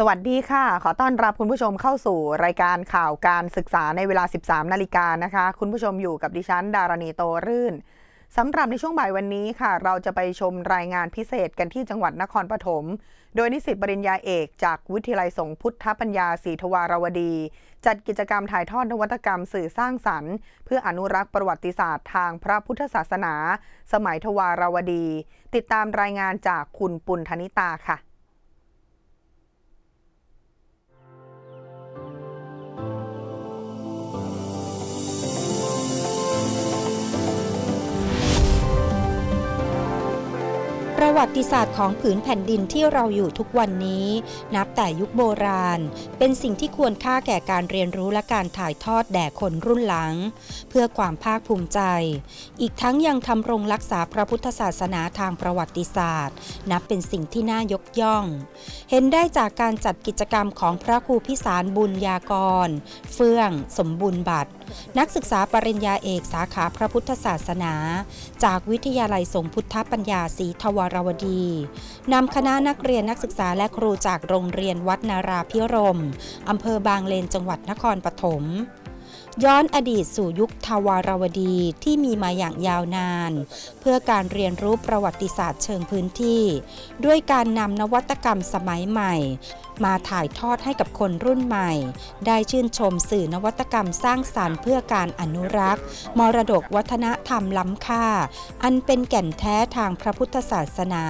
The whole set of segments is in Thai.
สวัสดีค่ะ ขอต้อนรับคุณผู้ชมเข้าสู่รายการข่าวการศึกษาในเวลา 13 นาฬิกานะคะ คุณผู้ชมอยู่กับดิฉัน ดารณีโตรื่นสำหรับในช่วงบ่ายวันนี้ค่ะ เราจะไปชมรายงานพิเศษกันที่จังหวัดนครปฐม โดยนิสิตปริญญาเอก จากวิทยาลัยสงฆ์พุทธปัญญาศรีทวารวดี จัดกิจกรรมถ่ายทอดนวัตกรรมสื่อสร้างสรรค์ เพื่ออนุรักษ์ประวัติศาสตร์ทางพระพุทธศาสนา สมัยทวารวดี ติดตามรายงานจากคุณปุณธนิตาค่ะ วัติศาสตร์ของผืนแผ่นดินที่เราอยู่ทุกวันนี้ นับแต่ยุคโบราณ เป็นสิ่งที่ควรค่าแก่การเรียนรู้และการถ่ายทอดแด่คนรุ่นหลัง เพื่อความภาคภูมิใจ อีกทั้งยังทำรงรักษาพระพุทธศาสนาทางประวัติศาสตร์ นับเป็นสิ่งที่น่ายกย่อง เห็นได้จากการจัดกิจกรรมของพระครูพิสารบุญยากร เฟื่อง สมบูรณ์บัตรนักศึกษาปริญญาเอกสาขาพระพุทธศาสนา จากวิทยาลัยสงฆ์พุทธปัญญาศรีทวารวดีนำคณะนักเรียนนักศึกษาและครูจากโรงเรียนวัดนาราพิรมอำเภอบางเลนจังหวัดนครปฐม ย้อนอดีตสู่ยุคทวารวดีที่มีมาอย่างยาวนาน เพื่อการเรียนรู้ประวัติศาสตร์เชิงพื้นที่ ด้วยการนำนวัตกรรมสมัยใหม่ มาถ่ายทอดให้กับคนรุ่นใหม่ ได้ชื่นชมสื่อนวัตกรรมสร้างสารรค์เพื่อการอนุรักษ์ มรดกวัฒนธรรมล้ำค่า อันเป็นแก่นแท้ทางพระพุทธศาสนา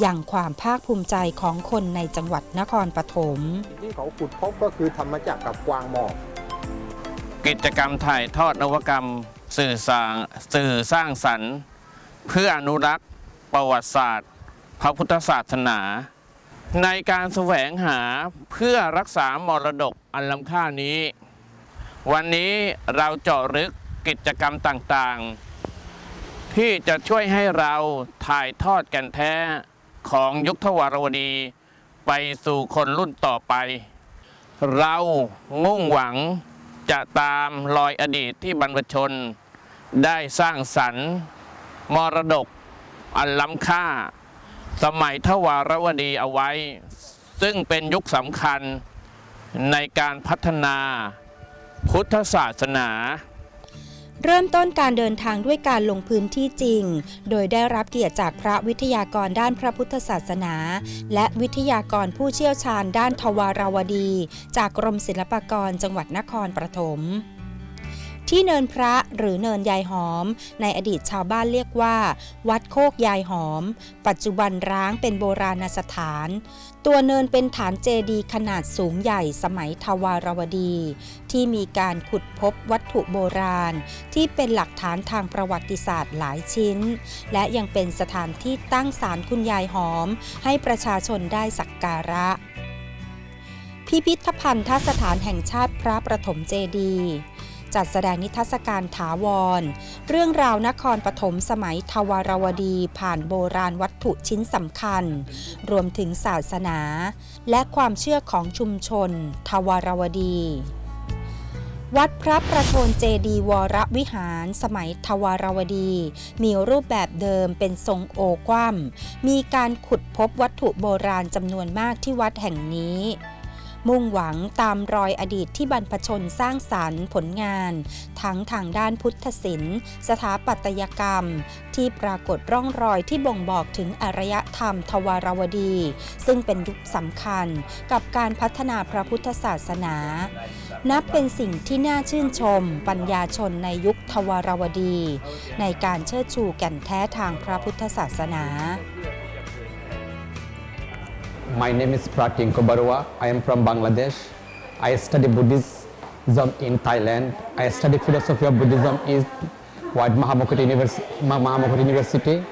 อย่างความภาคภูมิใจของคนในจังหวัดนครปฐมที่เขาขุดพบก็คือธรรมจักรกับกวางหมอก กิจกรรมถ่ายทอดนวกรรมสื่อสร้างสื่อสร้างสรรค์ เพื่ออนุรักษ์ ประวัติศาสตร์ พระพุทธศาสนา ในการแสวงหาเพื่อรักษามรดกอันล้ำค่านี้ วันนี้เราเจาะลึกกิจกรรมต่างๆ ที่จะช่วยให้เราถ่ายทอดแก่นแท้ของยุคทวารวดี ไปสู่คนรุ่นต่อไป เรามุ่งหวัง จะตามรอยอดีตที่บรรพชน ได้สร้างสรรค์มรดก อันล้ำค่า สมัยทวารวดีเอาไว้ ซึ่งเป็นยุคสำคัญในการพัฒนาพุทธศาสนา เริ่มต้นการเดินทางด้วยการลงพื้นที่จริง โดยได้รับเกียรติจากพระวิทยากรด้านพระพุทธศาสนา และวิทยากรผู้เชี่ยวชาญด้านทวารวดี จากกรมศิลปากรจังหวัดนครปฐม ที่เนินพระหรือเนินยายหอม ในอดีตชาวบ้านเรียกว่า วัดโคกยายหอม ปัจจุบันร้างเป็นโบราณสถาน ตัวเนินเป็นฐานเจดีย์ขนาดสูงใหญ่สมัยทวารวดี ที่มีการขุดพบวัตถุโบราณ ที่เป็นหลักฐานทางประวัติศาสตร์หลายชิ้น และยังเป็นสถานที่ตั้งศาลคุณยายหอม ให้ประชาชนได้สักการะ พิพิธภัณฑสถานแห่งชาติพระประถมเจดีย์ จัดแสดงนิทรรศการถาวร เรื่องราวนครปฐมสมัยทวารวดีผ่านโบราณวัตถุชิ้นสำคัญ รวมถึงศาสนา และความเชื่อของชุมชน ทวารวดีวัดพระประโทนเจดีวรวิหาร สมัยทวารวดี มีรูปแบบเดิมเป็นทรงโอกว้ำมีการขุดพบวัตถุโบราณจำนวนมากที่วัดแห่งนี้ มุ่งหวังตามรอยอดีตที่บรรพชนสร้างสารรค์ผลงาน ทั้งทางด้านพุทธศิลป์ สถาปัตยกรรม ที่ปรากฏร่องรอยที่บ่งบอกถึงอารยธรรมทวารวดี ซึ่งเป็นยุคสำคัญกับการพัฒนาพระพุทธศาสนา นับเป็นสิ่งที่น่าชื่นชม ปัญญาชนในยุคทวารวดี ในการเชิดชูแก่นแท้ทางพระพุทธศาสนา My name is Pratin Kobarua. I am from Bangladesh. I study Buddhism in Thailand. I study philosophy of Buddhism in Wat Mahamukut University, University.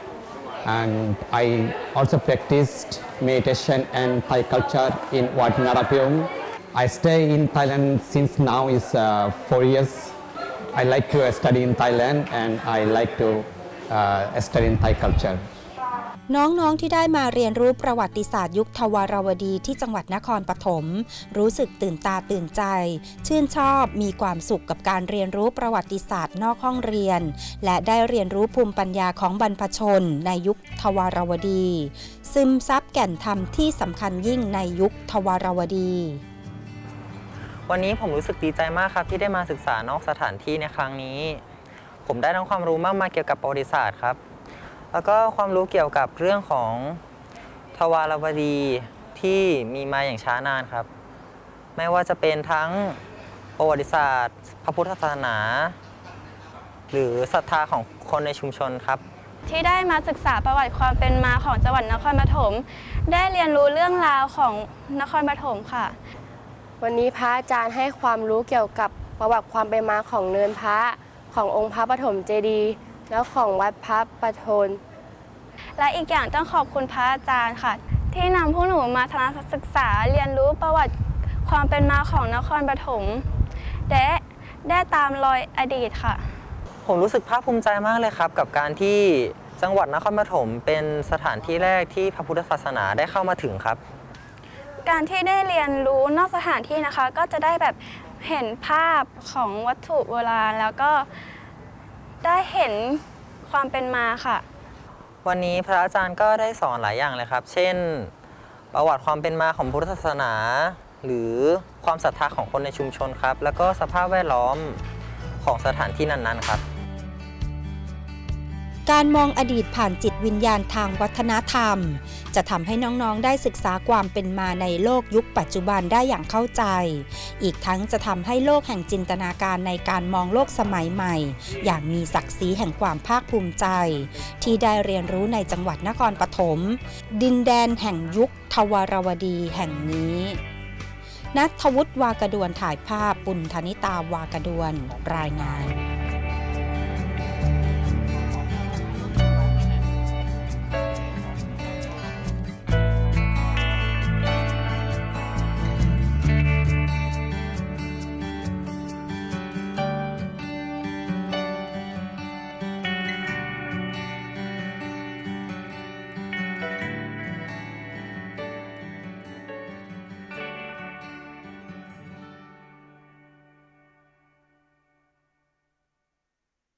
And I also practiced meditation and Thai culture in Wat Narapiong. I stay in Thailand since now is uh, four years. I like to study in Thailand and I like to uh, study in Thai culture. น้อง ๆ ที่ได้มาเรียนรู้ประวัติศาสตร์ยุคทวารวดีที่จังหวัดนครปฐมรู้สึกตื่นตาตื่นใจ ชื่นชอบมีความสุขกับการเรียนรู้ประวัติศาสตร์นอกห้องเรียน และได้เรียนรู้ภูมิปัญญาของบรรพชน ในยุคทวารวดี ซึมซับแก่นธรรมที่สำคัญยิ่งในยุคทวารวดี วันนี้ผมรู้สึกดีใจมากครับ ที่ได้มาศึกษานอกสถานที่ในครั้งนี้ ผมได้ทั้งความรู้มากมายเกี่ยวกับประวัติศาสตร์ครับ แล้วก็ความรู้เกี่ยวกับเรื่องของทวารวดีที่มีมาอย่างช้านานครับ ไม่ว่าจะเป็นทั้งประวัติศาสตร์ พระพุทธศาสนา หรือศรัทธาของคนในชุมชนครับ ที่ได้มาศึกษาประวัติความเป็นมาของจังหวัดนครปฐมได้เรียนรู้เรื่องราวของนครปฐมค่ะ วันนี้พระอาจารย์ให้ความรู้เกี่ยวกับประวัติความเป็นมาของเนินพระขององค์พระปฐมเจดีย์ แล้วของวัดพระประโทน และอีกอย่างต้องขอบคุณพระอาจารย์ค่ะ ที่นำพวกหนูมาทัศนศึกษาเรียนรู้ประวัติความเป็นมาของนครปฐมและได้ตามรอยอดีตค่ะ ผมรู้สึกภาคภูมิใจมากเลยครับ กับการที่จังหวัดนครปฐมเป็นสถานที่แรกที่พระพุทธศาสนาได้เข้ามาถึงครับ การที่ได้เรียนรู้นอกสถานที่นะคะ ก็จะได้แบบเห็นภาพของวัตถุโบราณแล้วก็ ได้เห็นความเป็นมาค่ะ วันนี้พระอาจารย์ก็ได้สอนหลายอย่างเลยครับ เช่น ประวัติความเป็นมาของพุทธศาสนา หรือความศรัทธาของคนในชุมชนครับ แล้วก็สภาพแวดล้อมของสถานที่นั้นๆครับ การมองอดีตผ่านจิตวิญญาณทางวัฒนธรรม จะทำให้น้องๆ ได้ศึกษาความเป็นมาในโลกยุคปัจจุบันได้อย่างเข้าใจ อีกทั้งจะทำให้โลกแห่งจินตนาการในการมองโลกสมัยใหม่ อย่างมีศักดิ์ศรีแห่งความภาคภูมิใจ ที่ได้เรียนรู้ในจังหวัดนครปฐมดินแดนแห่งยุคทวารวดีแห่งนี้นัทวุฒิวากระดวนถ่ายภาพปุณธนิตาวากระดวนรายงาน